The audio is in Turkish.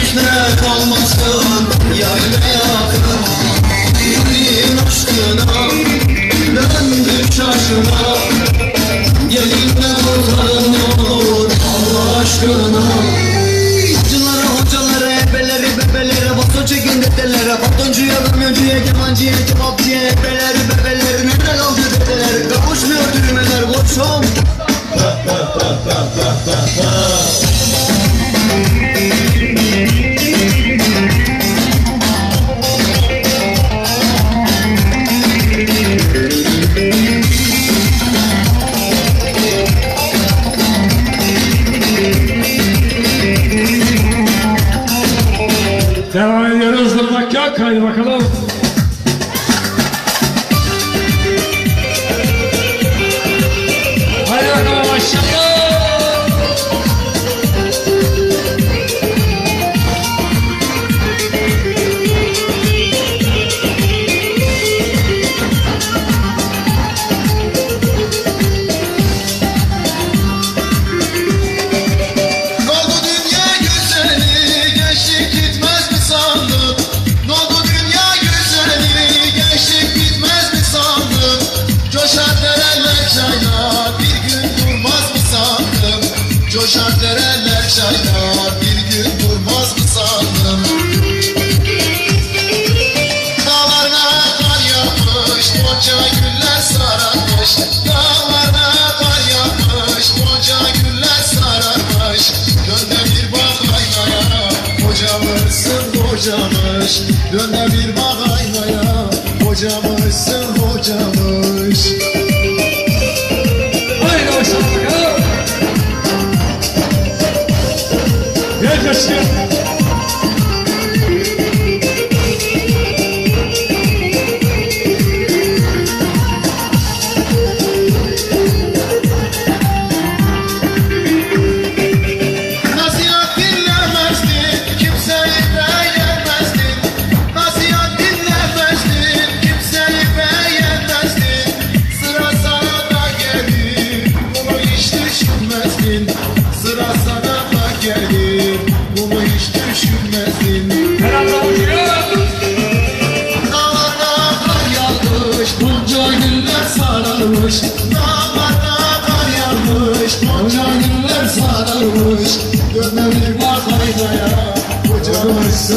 Fikret olmasın yaylaya yakın Dinin aşkına döndük şaşına Gelin de kurtarın olur Allah aşkına. Hocalara hocalara ebelere bebelere Baton çekin dedelere Batoncuya vermiyorcuya kemancıya kebapçıya Ebeleri bebeleri. Nerede kaldı dedeler Kavuşmuyor düğmeler koçum. Ha ha ha ha ha ha ha Devam ediyoruz durmak yok. Haydi bakalım. Kocamış. Dön de bir bak aynaya, kocamışsın kocamış. Haydi maşallah bakalım. Gel coşkun. Da gelir, bunu hiç anda uçuyor. Dağlarda kar yağmış, bunca sararmış. Dağlarda kar yağmış, bunca sararmış. Bir bak aynaya, kocamışsın.